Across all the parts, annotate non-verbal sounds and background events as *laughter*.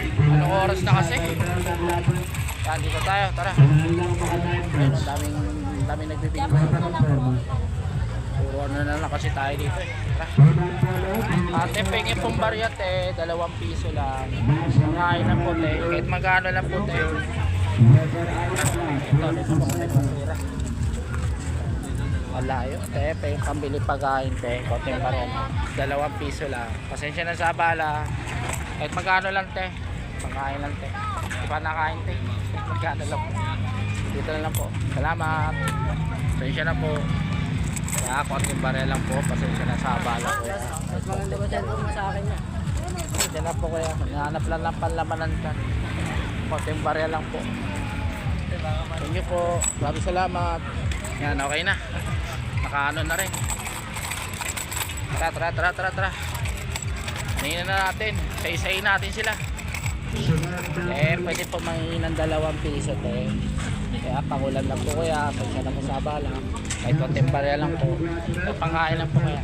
Anong oras na kasi? Yan, dito tayo, tara. Ayun, ang daming, daming nagbibigay. Puro ano na lang kasi tayo dito eh. Tara. Ate, pengi pong baryat eh, dalawang piso lang. Ngayon ng puti, kahit magkano lang puti. Ito, dito mo kami pambira. Malayo, te, pengi pambili pagkain, te, konting pa rin. Dalawang piso lang. Pasensya na sa bala. Kahit magkano lang, te. Pagkain lang, te. Di pa nakain, te. Magkano lang po. Dito na lang po. Salamat. Pasensya na po. Kaya konting barel lang po. Pasensya na sa bala ko. Mas maganda ba dyan kung sa akin niya? Diyan na po kaya. Hinahanap lang ng panlamanan ka. Konting barel lang po. Thank you po. Maraming salamat. Yan, okay na. Nakaano na rin. Tara, tara, tara, tara, tara. Kanina na natin. Say-say natin sila. Eh, pwede po mangingin ng dalawang piso, te. Kaya pangulan lang po kuya. Pagka na po sa bala. Kahit konting barya lang po. Kahit pangkain lang po kaya.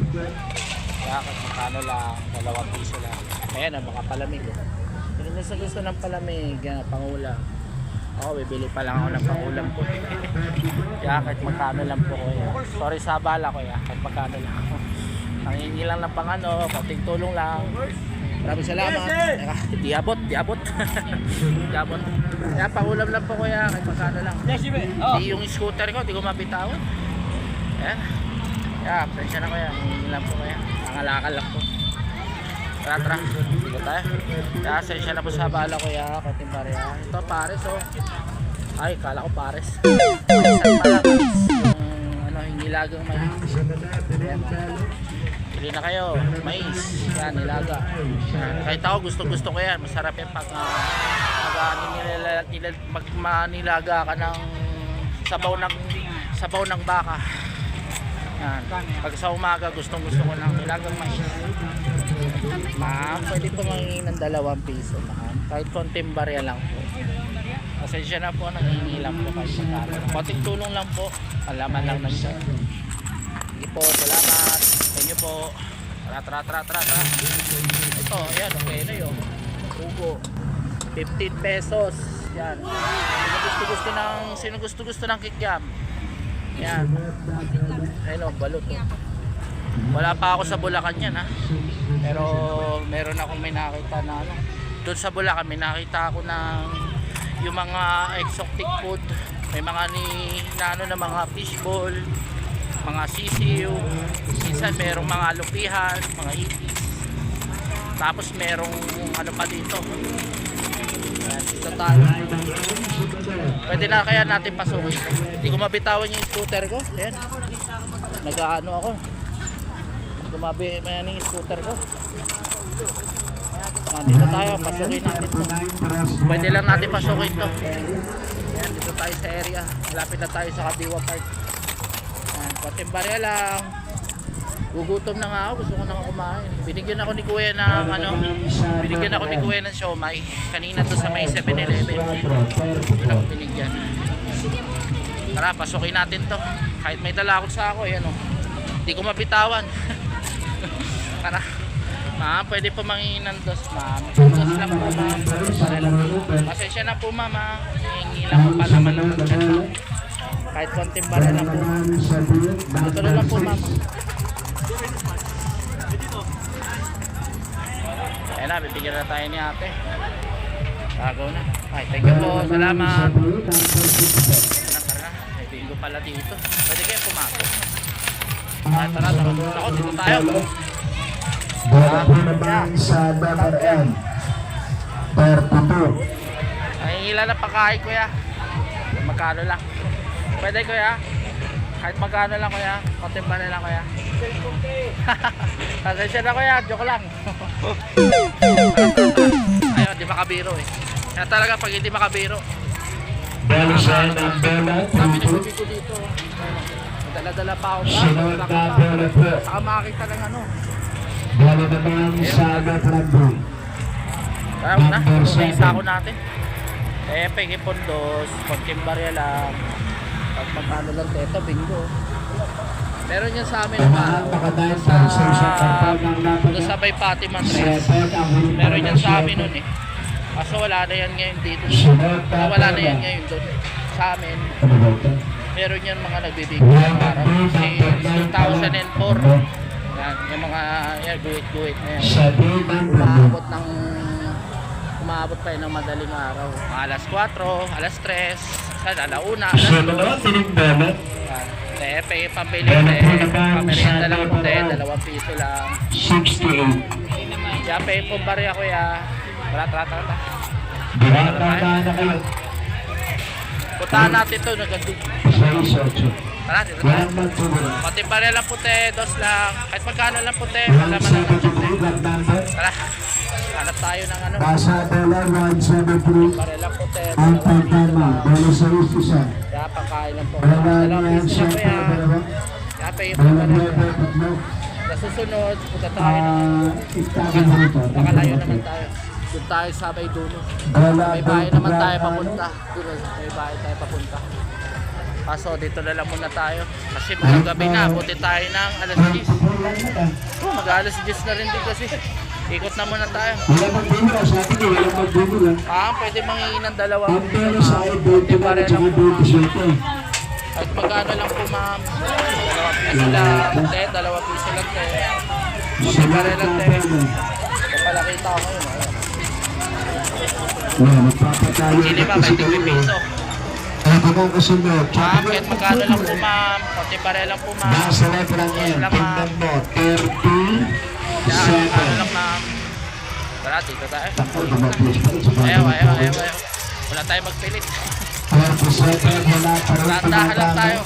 Kaya kahit magkano lang, dalawang piso lang. Ayan na, mga palamig. Oh. Hindi na sa gusto ng palamig, yan, pangulam. Ako, bibili pa lang ako ng pangulam ko. *laughs* Kaya kahit magkano lang po kuya. Sorry sa bala kuya, kahit magkano lang. Nangingi lang ng pang ano, konting tulong lang. Maraming salamat. Teka, diabot, diabot. *laughs* diabot. Kaya pangulam lang po kuya, kahit magkano lang. Oh. Di yung scooter ko, di ko mabitawan. Ayan. Kaya, presya na kuya. Hindi lang po kaya. Nangalakal lang po. Tara, tara. Dito tayo. Kaya, sensya na po sa bala kuya. Konting pareha. Ito, pares oh. Ay, kala ko pares. Isang pala. Yung, ano, hinilagang mais. Ayan. Pili na kayo. Mais. Yan, nilaga. Kahit ako, gusto-gusto ko yan. Masarap yan pag uh, nilala, nilala, mag, manilaga ka ng sabaw ng sabaw ng baka. Yan. Pag sa umaga, gustong gusto ko ng nilagang mais. Ma'am, pwede po mangingi ng dalawang piso, ma'am. Kahit konting barya lang po. Pasensya na po, nangingi lang po magkano. Konting tulong lang po. Alaman lang ng siya. Sige po, salamat. Sa inyo po. Tara, tara, tara, tara, tara. Ito, ayan, okay na yun. Ugo. 15 pesos. Yan. Sino gusto gusto ng, sino gusto gusto ng kikyam? Yan. Ayun o, balot o. Wala pa ako sa Bulacan yan ha. Pero meron akong may nakita na ano. Doon sa Bulacan may nakita ako ng yung mga exotic food. May mga ni na ano na mga fishball, mga sisiw. Minsan merong mga lupihan, mga ipis. Tapos merong ano pa dito. Dito tayo. Pwede na kaya natin pasukin. Hindi ko mabitawan yung scooter ko. Ayan. Nag-ano ako. Gumabi may ano yung scooter ko. Ayan, dito tayo. Pasukin natin to. Pwede lang natin pasukin to. Ayan, dito tayo sa area. Malapit na tayo sa Kabiwa Park. Ayan, konting barya lang. Gugutom na nga ako, gusto ko na nga kumain. Binigyan ako ni Kuya ng ano, binigyan ako ni Kuya ng siomay. Kanina to sa may 7-Eleven. Doon ako binigyan. Tara, pasukin natin to. Kahit may dala ako sa ako, yan o. Hindi ko mabitawan. *laughs* Tara. Ma'am, pwede po mangingin ng dos, ma'am. Dos lang po, ma'am. Pasensya na po, ma'am. ha. Hihingi lang po pa naman ng pagkat, ma'am. Kahit konting bara lang po. Ito na lang po, ma'am. Ayan na, bibigyan na tayo ni ate. Tagaw na. Ay, thank you po. Salamat. Tara, tara. May bingo pala dito. Pwede kayo pumasok. Tara, tara. Tara, Ako, dito tayo. Dara po naman sa Babaraan. 32. Ay, ilan na pagkain kuya? Magkano lang? Pwede kuya? Kahit magkano lang kuya? Konting pa na lang kuya? Pasensya na kuya, joke lang. *laughs* Ayun, di makabiro eh. Kaya talaga pag hindi makabiro, Dahil sa number kami 32. nagbibigo dito. Dala-dala pa ako ba? Sunod na po. Saka makakita ng ano. Dala naman sa Babaraan. Kaya na, isa ako natin. Eh, pengi pondos, konting barya lang. Pag magkano lang teto, bingo. Meron yan sa amin pa. Sa, doon sa niya. may Fatima Tres. Seven ang huling Meron yan sa amin nun eh. Kaso wala na yan ngayon dito. Wala na yan ngayon doon. Sa amin, Ano meron yan mga nagbibigay ng araw. Since 2004. Yan, yung mga yan, guhit-guhit na yan. Umaabot ng umaabot pa yun ng madaling araw. Alas 4, alas 3, minsan alauna. Sunod, sinigdolo. Te, pe, pambili, te. Pamerienda lang po, te. Dalawang piso lang. 68. Yeah, pe, pumbari ako, ya. Wala, trata, trata. Wala, trata, trata. Puntahan natin ito, nagandun. 68. Wala, di ba? Pati pare lang puti, dos lang. Kahit magkano lang puti, wala man lang puti. Tara, hanap tayo ng ano. Kasa dala, 173. Pare lang puti. Ang pagtama, bala sa isa. Kaya pakain lang po. Wala na yan siya. Kaya pa yung pagkano. Nasusunod, punta tayo uh, ng nakalayo naman tayo. Doon tayo sa Bayduno. May bahay naman tayo papunta. Doon, may bahay tayo papunta. Kaso dito na lang muna tayo. Kasi mga gabi na, buti tayo ng alas 10. Oh, mag alas 10 na rin din kasi. Ikot na muna tayo. Wala magbibira, sabi ko, wala magbibira. Ah, pwede mangingin ng dalawa. Ang pera sa ay 20 pare na lang at ma'am. 27. Kahit magkano lang po, ma'am. Dalawa piso lang. Te, dalawa piso lang, te. Pare lang, te. Kapalakita ko ngayon. Wala, magpapatayo Sili na ba, kasi 20 kayo. piso. Ay, kung ang kasunod. Ma'am, kahit magkano lang po, ma'am. Konti pare lang po, ma'am. Nasa letra ng yan, Lang, tingnan mo, Yan, ano 37. lang, ma'am. Tara, dito tayo. Ayaw, ayaw, ayaw, ayaw. Wala tayong magpilit. 37, wala pa rin Dahan-dahan lang tayo.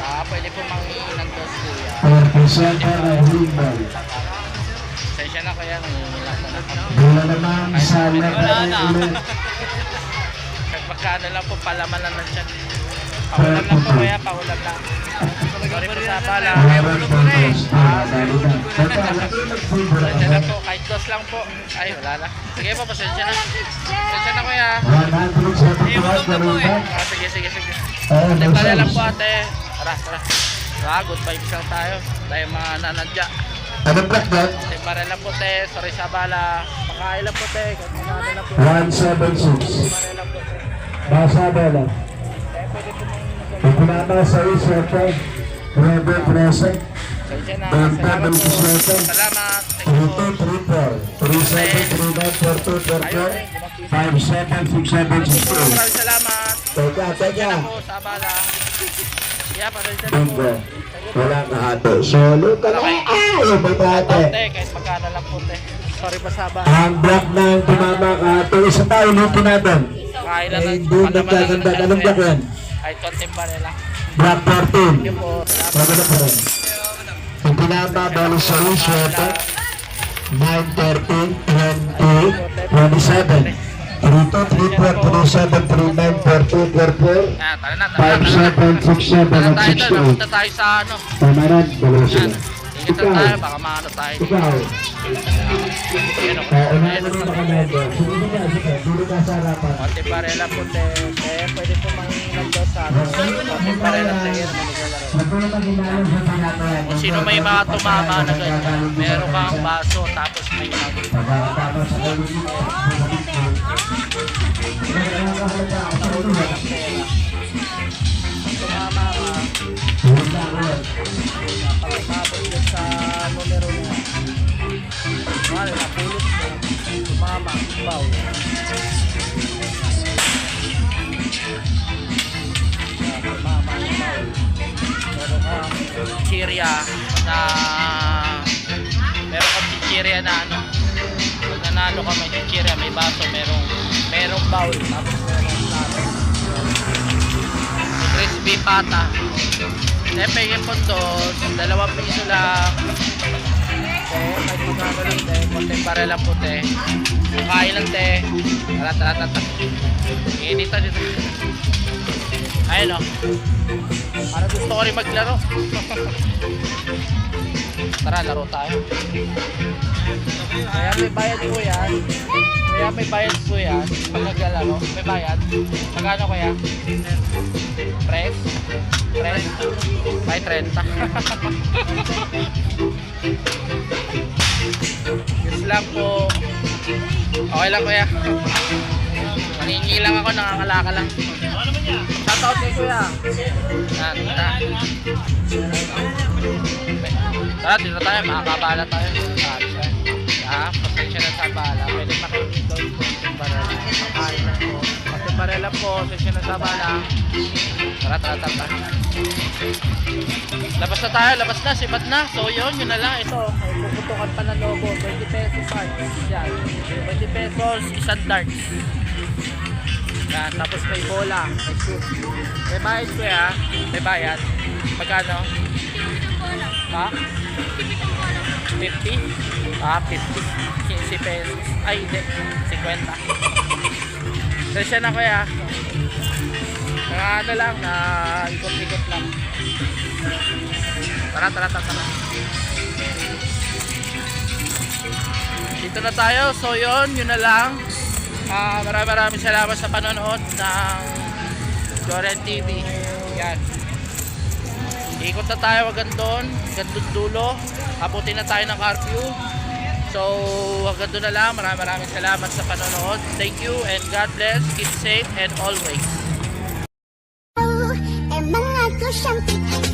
Ah, pwede po mangingin ng dos, kuya. 37 na huling ball. Sensya na kaya, nangingin lang na ako. Bola naman sa letra magkano lang po, palaman lang ng tiyan. Paulam lang po kaya, paulam lang. Sorry po sa. Robert Santos. Ah, dali na. Ako. Pasensya na po, kahit dos lang po. Ay, wala na. Sige po, pasensya na. Pasensya na kuya. 175 na rin ba? Ah, sige, sige, sige. Oo, Ate, pala lang po ate. Tara, tara. Tara, good vibes lang tayo. Tayo mga nanadya. Anong black? Ate, para lang po te. Sorry sa bala. Pakain lang po te. Kahit magkano lang po. 176. Para lang po te. Basa bola. Ipinama sa isyote. Robert Rese. Sensya na. Benta Salamat po. 27. Salamat. Thank you po. 3234. 3739 44 5767 Maraming salamat. Teka, teka. Sa bala. Yeah. Bingo. Wala na ate. Solo ka na. Ah, yung may ate. Te, kahit magkano lang po. Sorry pa sa bala. Ang black na yung tumama ka ate. Isa tayo luto natin. Kain lang ng palaman ng. Anong black yan? Kahit konting barela. Black 14. Thank you po. Na pa rin. Ang pinama balo sa isyote. 9, 13, 20, 27. 32, 34, 37, 39, 42, 44, Ah, tara na, tara na. 57, 67, Tara at tayo doon, 68. punta tayo sa ano. Tama rin, dalawa sila. Lang tayo, baka maano tayo. Ikaw, Ayun o. uh, unahin Ayun mo o. na kamendo. Sige na, sige, dulo ka sa harapan. Konti barela po te. Eh, pwede po manginginom daw sa ano. Konti barela te. Kung sino may mga tumama na ganyan, meron kang baso, tapos may kalunin. Tumama Tumama, baw. Yan, Tumama, baw. Meron kang chichirya na... Meron kang chichirya na ano. Nanalo ka may chichirya, may baso, merong merong bowl, tapos merong plato. Crispy pata. Siyempre yung puntos, dalawang piso lang. Eh, kahit magkano lang te, konting bare lang po te. Kain lang te. Tara, tara, tara. tara. Inita dito. Ayun o. Parang gusto ko rin maglaro. *laughs* Tara, laro tayo. Kaya may bayad po yan. Kaya may bayad po yan. Pag naglalaro, may bayad. Magkano kaya? Press? Press? May 30. *laughs* Yes lang po. Okay lang kuya. Nangingi lang ako, nangangalaka lang. Shoutout kay kuya. Yan, tara. Tara, dito tayo, makakabala tayo. Ah, pasensya na sa bala. Pwede makinig daw po yung lang po. Pati barela po, pasensya na sa bala. Tara, tara, tara. Labas na tayo, labas na, sibat na. So yun, yun na lang. Ito, may puputukan pa ng logo. 20 pesos. Yan. 20 pesos, isang darts. Yan, tapos may bola, may shoot. May bayad ko ya, may bayad. Magkano? Ha? 50? Ah, 50. 15 pesos. Ay, hindi. 50. Sensya na kuya. Mga ano lang, na ikot-ikot lang. Tara, tara, tara, tara. Dito na tayo. So yun, yun na lang. Ah, maraming maraming salamat sa panonood ng Joren TV. Yan. Ikot na tayo hanggang doon, hanggang dulo. Abutin na tayo ng curfew. So, hanggang doon na lang. Maraming maraming salamat sa panonood. Thank you and God bless. Keep safe and always. Emang aku cantik